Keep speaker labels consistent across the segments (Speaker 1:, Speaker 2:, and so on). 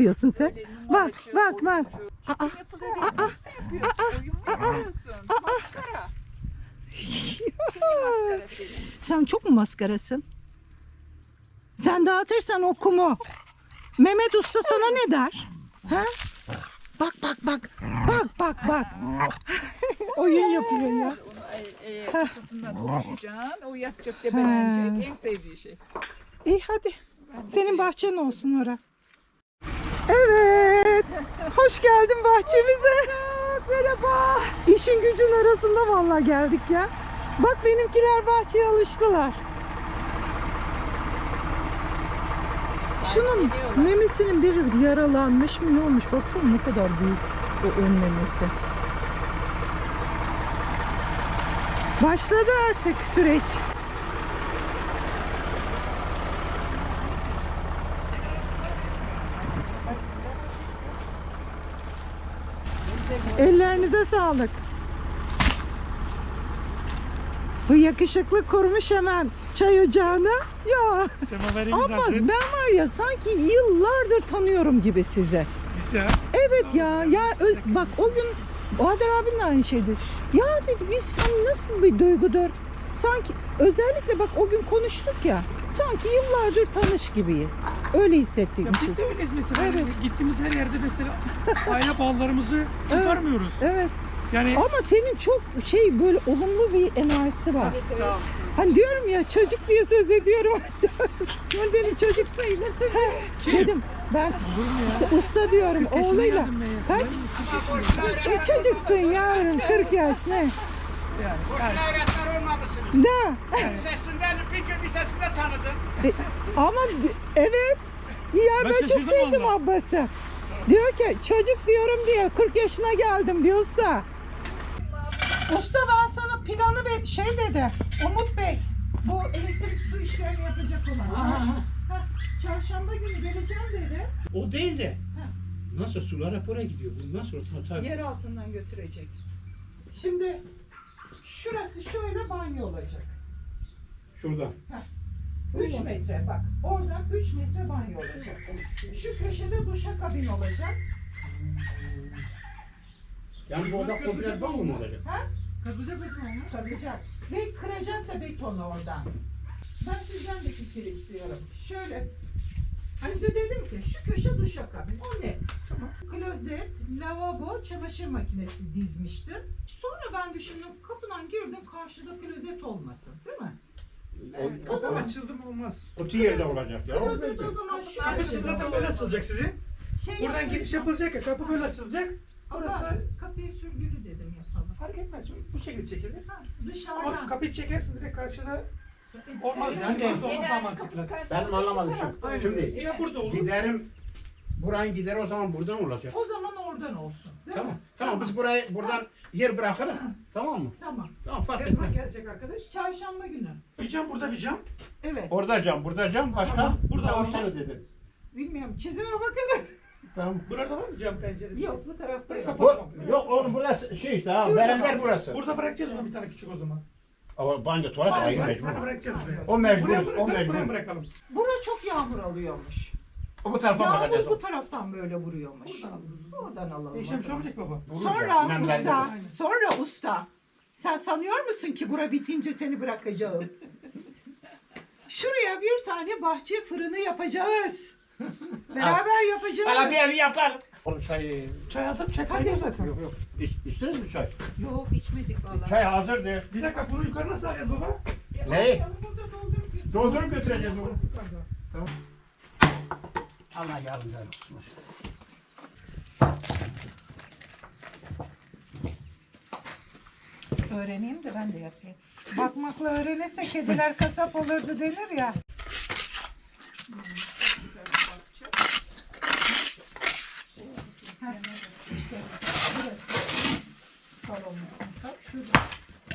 Speaker 1: yapıyorsun sen? Bak bak bak. Aa?
Speaker 2: Maskara. Maskara.
Speaker 1: Sen çok mu maskarasın? Sen dağıtırsan o kumu. Mehmet Usta sana ne der? Ha? Bak bak bak. Bak bak bak. Oyun yapıyor ya.
Speaker 2: Onu e, e, kafasından konuşacaksın. O yapacak debelenecek. En sevdiği şey.
Speaker 1: İyi hadi. Senin
Speaker 2: şey-
Speaker 1: bahçen olsun ora. Evet. Hoş geldin bahçemize. Merhaba. İşin gücün arasında vallahi geldik ya. Bak benimkiler bahçeye alıştılar. Şunun memesinin biri yaralanmış mı ne olmuş? Baksana ne kadar büyük o ön memesi. Başladı artık süreç. Ellerinize sağlık. Bu yakışıklı kurmuş hemen çay ocağına. Ya
Speaker 3: hazır.
Speaker 1: ben var ya sanki yıllardır tanıyorum gibi size.
Speaker 3: Güzel.
Speaker 1: Evet ya ya ö- bak o gün Bahadır abin de aynı şeydi. Ya dedi biz sen nasıl bir duygudur? Sanki özellikle bak o gün konuştuk ya. Sanki yıllardır tanış gibiyiz. Öyle
Speaker 3: Ya
Speaker 1: hissettirmişiz.
Speaker 3: biz de öyleyiz mesela.
Speaker 1: Evet.
Speaker 3: Yani Gittiğimiz her yerde mesela aile bağlarımızı koparmıyoruz.
Speaker 1: Evet.
Speaker 3: Yani
Speaker 1: Ama senin çok şey böyle olumlu bir enerjisi var.
Speaker 2: Evet, evet.
Speaker 1: Hani diyorum ya çocuk diye söz ediyorum. Sonra dedim çocuk sayılır tabii.
Speaker 3: Kim?
Speaker 1: Dedim ben
Speaker 3: olur mu ya?
Speaker 1: işte usta diyorum
Speaker 3: 40 yaşına
Speaker 1: oğluyla.
Speaker 3: geldim ben ya.
Speaker 1: Kaç?
Speaker 3: Ben 40 yaşındayım.
Speaker 1: E çocuksun yavrum 40 yaş ne?
Speaker 3: Yani,
Speaker 4: Boşuna
Speaker 3: yani
Speaker 4: öğretmen olmamışsınız.
Speaker 1: Da.
Speaker 4: Sesinden bir gün bir sesinde tanıdım.
Speaker 1: E, ama evet. Ya ben,
Speaker 3: Ben
Speaker 1: çok sevdim. Abbas'ı. Diyor ki çocuk diyorum diyor 40 yaşına geldim diyorsa. Usta ben sana planı ve şey dedi. Umut Bey bu elektrik su işlerini yapacak olan. Heh, Çarşamba günü geleceğim dedi.
Speaker 4: O değil de. Nasıl sular hep oraya gidiyor. Bu nasıl o tabii.
Speaker 1: Yer altından götürecek. Şimdi şurası şöyle banyo olacak.
Speaker 4: Şuradan.
Speaker 1: 3 metre bak. Oradan 3 metre banyo olacak. Şu köşede duşakabin olacak.
Speaker 4: Yani bu oda komple bal mı olacak?
Speaker 1: Ha?
Speaker 3: kazılacak mısın onu?
Speaker 1: Saracak. Ve kıracak da betonu oradan. Ben sizden de fikir istiyorum. Şöyle. Size dedim ki şu köşe duşakabin. O ne?
Speaker 4: Tamam.
Speaker 1: Klozet, lavabo, çamaşır makinesi dizmiştim. Sonra ben düşündüm kapıdan girdim karşıda klozet olmasın. Değil mi?
Speaker 4: O,
Speaker 1: O zaman
Speaker 3: Açıldı mı olmaz.
Speaker 4: o yerde olacak ya.
Speaker 1: Klozet o zaman şu
Speaker 3: Kapısı
Speaker 1: köşede
Speaker 3: zaten böyle açılacak sizin.
Speaker 1: Şey
Speaker 3: Buradan
Speaker 1: yapayım.
Speaker 3: giriş yapılacak ya kapı böyle açılacak.
Speaker 1: Ama
Speaker 3: Burası
Speaker 1: kapıyı sürgülü dedim yapalım.
Speaker 3: fark etmez. Bu şekilde çekilir.
Speaker 1: Ha,
Speaker 3: Ama
Speaker 1: dışarıdan.
Speaker 3: kapıyı çekersin direkt karşıda olmaz. Yani
Speaker 4: Yani-
Speaker 3: daha mantıklı.
Speaker 4: Benim anlamadım şimdi. Şimdi
Speaker 3: Ya burada olur.
Speaker 4: giderim. Buranın gideri o zaman buradan olacak.
Speaker 1: O zaman oradan olsun.
Speaker 4: Tamam.
Speaker 1: mi?
Speaker 4: Tamam biz burayı buradan yer bırakırız. Tamam mı?
Speaker 1: Tamam.
Speaker 4: Tamam fark
Speaker 3: Ne zaman
Speaker 4: etmez.
Speaker 3: gelecek arkadaş?
Speaker 1: Çarşamba günü.
Speaker 3: Bir cam burada bir cam.
Speaker 1: Evet.
Speaker 4: Orada cam, burada cam, başka?
Speaker 3: Tamam, burada
Speaker 4: tane dedim.
Speaker 1: Bilmiyorum. Çizime bakarız.
Speaker 4: Tamam.
Speaker 3: Burada var mı cam pencere?
Speaker 1: Yok bu tarafta yok.
Speaker 4: Bu, yok oğlum burası şey işte ha, berender burası.
Speaker 3: Burada bırakacağız onu bir tane küçük o zaman.
Speaker 4: Ama banyo tuvalet ayrı mecbur.
Speaker 3: bir bırakacağız buraya.
Speaker 4: O mecbur,
Speaker 3: Buraya
Speaker 4: o
Speaker 3: bırakalım,
Speaker 4: mecbur.
Speaker 3: buraya bırakalım.
Speaker 1: Bura çok yağmur alıyormuş.
Speaker 4: O bu tarafa
Speaker 1: Yağmur
Speaker 4: bakacağız.
Speaker 1: bu taraftan böyle vuruyormuş. Oradan alalım.
Speaker 3: Değişen şey
Speaker 1: zaman.
Speaker 3: olmayacak baba.
Speaker 1: Sonra
Speaker 4: ben-
Speaker 1: usta, sonra usta. Sen sanıyor musun ki bura bitince seni bırakacağım? Şuraya bir tane bahçe fırını yapacağız. Beraber yapacağız.
Speaker 4: Hala bir evi yapar. Oğlum çay...
Speaker 3: Çay hazır, çay kaynıyor zaten.
Speaker 4: Yok yok. İç, içtiniz mi çay?
Speaker 1: Yok içmedik vallahi.
Speaker 4: Çay hazırdır.
Speaker 3: Bir dakika bunu yukarı nasıl alacağız baba?
Speaker 4: Ne?
Speaker 1: Doldurup götür.
Speaker 4: Doldurup götüreceğiz onu.
Speaker 3: Yukarıda.
Speaker 4: Allah yardımcı olsun.
Speaker 1: Öğreneyim de ben de yapayım. Bakmakla öğrenirse kediler kasap olurdu denir ya. Salon mutfak şurada.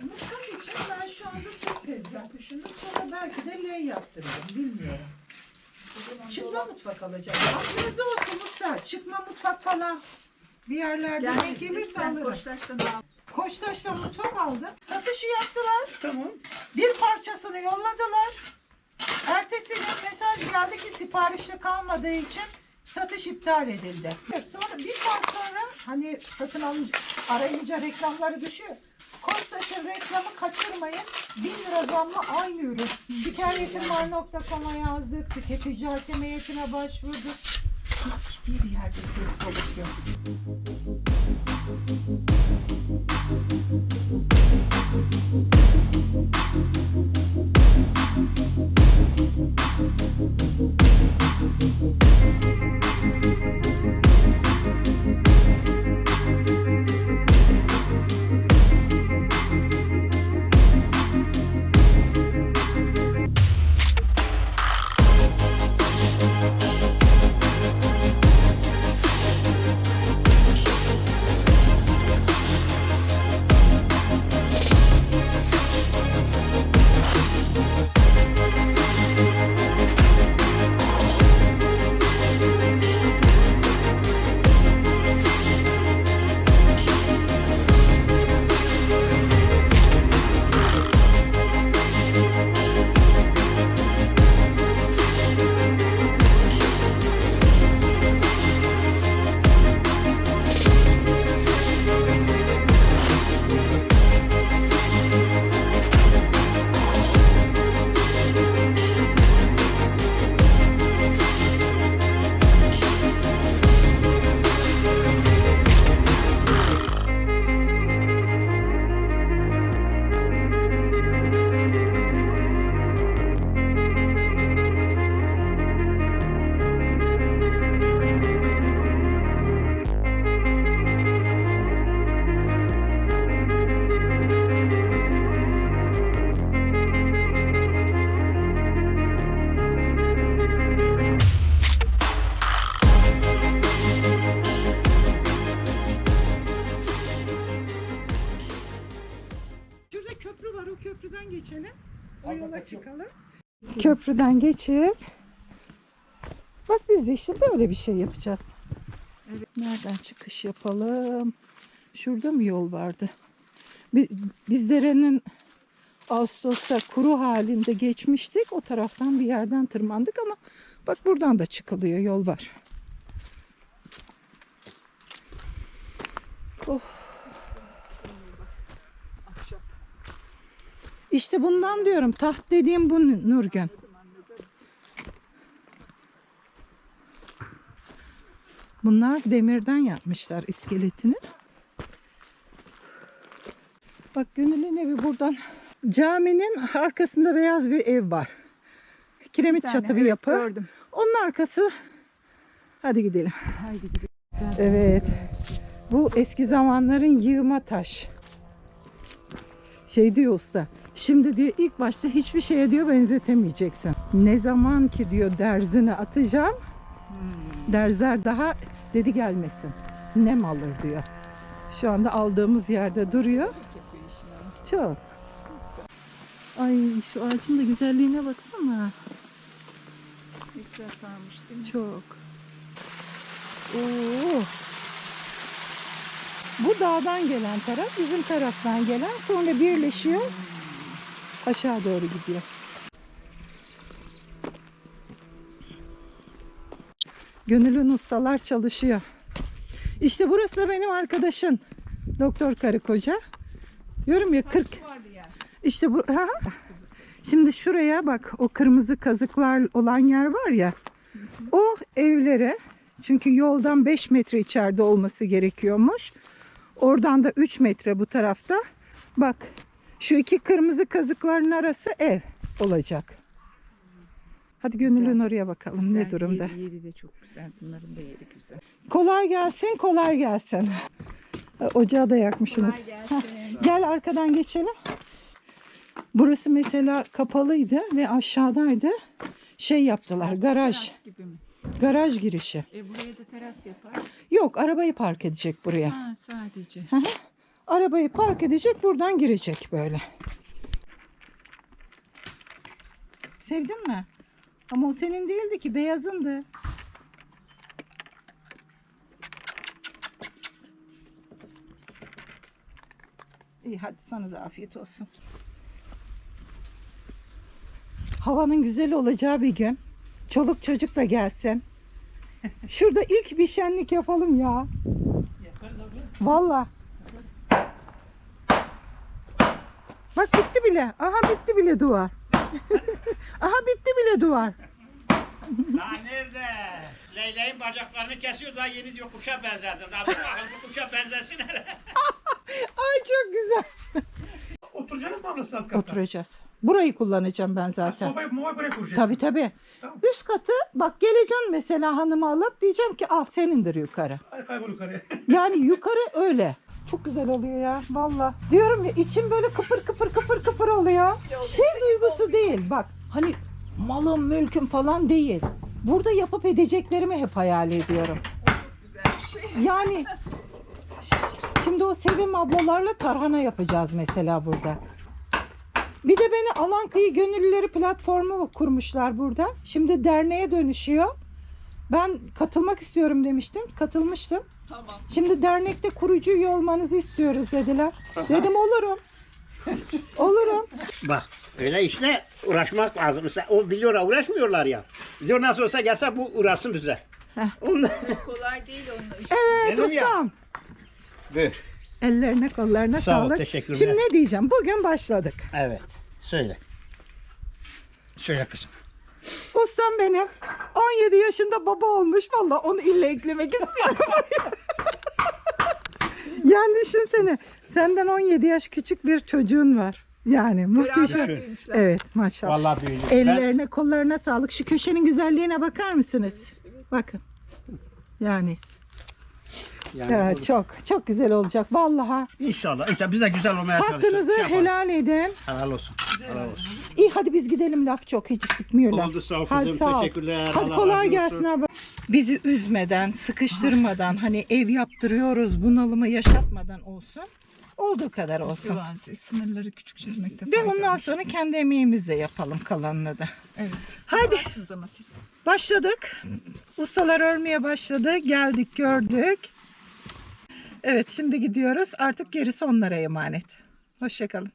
Speaker 1: Mutfak için ben şu anda tek tezgah düşündüm. Sonra belki de L yaptıracağım. Bilmiyorum. Çıkma mutfak alacağım. Aklınızda olsun mutfak. Çıkma mutfak falan. Bir yerlerde denk gelirse alırım. Koçtaş'tan mutfak aldım. Satışı yaptılar.
Speaker 3: Tamam.
Speaker 1: Bir parçasını yolladılar. Ertesi gün mesaj geldi ki siparişte kalmadığı için Satış iptal edildi. Sonra bir saat sonra hani satın alınca arayınca reklamları düşüyor. Koçtaş'ın reklamı kaçırmayın. 1000 lira zamla aynı ürün. Şikayetim var.com'a yazdık. Tüketici hakem heyetine başvurduk. Hiçbir yerde ses soluk yok. Köprüden geçip bak biz de işte böyle bir şey yapacağız. Nereden çıkış yapalım? Şurada mı yol vardı? Bi- Biz derenin Ağustos'ta kuru halinde geçmiştik. O taraftan bir yerden tırmandık ama bak buradan da çıkılıyor. Yol var. Oh. İşte bundan diyorum. Taht dediğim bu Nurgen. Bunlar demirden yapmışlar iskeletini. Bak Gönül'ün evi buradan. Caminin arkasında beyaz bir ev var. Kiremit çatı bir yapı.
Speaker 2: Gördüm.
Speaker 1: Onun arkası. Hadi gidelim.
Speaker 2: Haydi gidelim.
Speaker 1: Evet. Bu eski zamanların yığma taş. Şey diyor usta. Şimdi diyor ilk başta hiçbir şeye diyor benzetemeyeceksin. Ne zaman ki diyor derzini atacağım. Derzler daha dedi gelmesin. Nem alır diyor. Şu anda aldığımız yerde duruyor. Çok. Ay şu ağacın da güzelliğine baksana.
Speaker 2: Ne güzel sarmış değil mi?
Speaker 1: Çok. Oo. Bu dağdan gelen taraf, bizim taraftan gelen sonra birleşiyor. Aşağı doğru gidiyor. Gönüllü ustalar çalışıyor. İşte burası da benim arkadaşın. Doktor karı koca. Diyorum ya 40
Speaker 2: Vardı ya.
Speaker 1: işte bu ha? Şimdi şuraya bak o kırmızı kazıklar olan yer var ya. O evlere çünkü yoldan 5 metre içeride olması gerekiyormuş. Oradan da 3 metre bu tarafta. Bak şu iki kırmızı kazıkların arası ev olacak. Hadi gönülün oraya bakalım ne
Speaker 2: Güzel,
Speaker 1: durumda.
Speaker 2: Yeri, yeri de çok güzel. Bunların da yeri güzel.
Speaker 1: Kolay gelsin, kolay gelsin. Ocağı da yakmışsınız.
Speaker 2: Kolay gelsin.
Speaker 1: Gel arkadan geçelim. Burası mesela kapalıydı ve aşağıdaydı. Şey yaptılar, garaj,
Speaker 2: Teras gibi mi?
Speaker 1: Garaj girişi.
Speaker 2: E buraya da teras yapar.
Speaker 1: Yok, arabayı park edecek buraya.
Speaker 2: Ha sadece.
Speaker 1: Arabayı park edecek, buradan girecek böyle. Sevdin mi? Ama o senin değildi ki, beyazındı. İyi hadi sana da afiyet olsun. Havanın güzel olacağı bir gün. Çoluk çocuk da gelsin. Şurada ilk bir şenlik yapalım ya. Valla. Bak bitti bile. Aha bitti bile duvar. Aha bitti bile duvar.
Speaker 4: Daha nerede? Leyla'nın bacaklarını kesiyor daha yeni diyor kuşa benzerdin. Daha dur bakalım bu kuşa benzesin hele.
Speaker 1: Ay çok güzel.
Speaker 3: Oturacaksınız mı katta?
Speaker 1: Oturacağız. Burayı kullanacağım ben zaten.
Speaker 3: Sobayı mubayı buraya kuracaksın.
Speaker 1: Tabii tabii.
Speaker 3: Tamam.
Speaker 1: Üst katı bak geleceğim mesela hanımı alıp diyeceğim ki al senindir yukarı.
Speaker 3: Hadi kaybol yukarıya.
Speaker 1: Yani yukarı öyle. Çok güzel oluyor ya valla. Diyorum ya içim böyle kıpır kıpır kıpır kıpır oluyor. Şey duygusu değil bak hani malım mülküm falan değil. Burada yapıp edeceklerimi hep hayal ediyorum.
Speaker 2: Güzel bir şey.
Speaker 1: Yani şimdi o Sevim ablalarla tarhana yapacağız mesela burada. Bir de beni Alan Kıyı Gönüllüleri platformu kurmuşlar burada. Şimdi derneğe dönüşüyor. Ben katılmak istiyorum demiştim. Katılmıştım.
Speaker 2: Tamam.
Speaker 1: Şimdi dernekte kurucu üye olmanızı istiyoruz dediler. Dedim olurum. Olurum.
Speaker 4: Bak öyle işle uğraşmak lazım. Mesela o biliyorlar uğraşmıyorlar ya. Diyor nasıl olsa gelse bu uğraşsın bize.
Speaker 1: Heh.
Speaker 4: Ondan...
Speaker 2: Kolay değil onun işi.
Speaker 1: Evet
Speaker 4: Dedim ya.
Speaker 1: ustam.
Speaker 4: Buyur.
Speaker 1: Ellerine kollarına
Speaker 4: Sağ ol,
Speaker 1: sağlık.
Speaker 4: teşekkürler.
Speaker 1: Şimdi ne diyeceğim? Bugün başladık.
Speaker 4: Evet. Söyle. Söyle kızım.
Speaker 1: Ustam benim 17 yaşında baba olmuş. Valla onu ille eklemek istiyorum. yani düşünsene senden 17 yaş küçük bir çocuğun var. Yani muhteşem.
Speaker 2: Büyümüşler.
Speaker 1: Evet maşallah.
Speaker 4: Vallahi büyüdüm. Ben-
Speaker 1: Ellerine kollarına sağlık. Şu köşenin güzelliğine bakar mısınız? Bakın. Yani
Speaker 4: Yani
Speaker 1: evet,
Speaker 4: bu-
Speaker 1: çok çok güzel olacak. Vallahi
Speaker 4: İnşallah. İşte biz de güzel olmaya
Speaker 1: hakkınızı
Speaker 4: Şey yaparız.
Speaker 1: helal edin.
Speaker 4: Helal olsun. Helal olsun.
Speaker 1: İyi hadi biz gidelim laf çok hiç bitmiyor laf.
Speaker 4: Oldu sağ ol
Speaker 1: Hadi
Speaker 4: kızım.
Speaker 1: sağ ol.
Speaker 4: Teşekkürler.
Speaker 1: Hadi
Speaker 4: Allah
Speaker 1: kolay
Speaker 4: razı olsun.
Speaker 1: gelsin abi. Bizi üzmeden, sıkıştırmadan, hani ev yaptırıyoruz, bunalımı yaşatmadan olsun. Olduğu kadar olsun.
Speaker 2: Güvensiz sınırları küçük çizmekte
Speaker 1: Ve
Speaker 2: fayda
Speaker 1: ondan
Speaker 2: var.
Speaker 1: sonra kendi emeğimizle yapalım kalanını da.
Speaker 2: Evet.
Speaker 1: Hadi.
Speaker 2: Yaparsınız ama siz.
Speaker 1: Başladık. Ustalar örmeye başladı. Geldik, gördük. Evet, şimdi gidiyoruz. Artık gerisi onlara emanet. Hoşçakalın.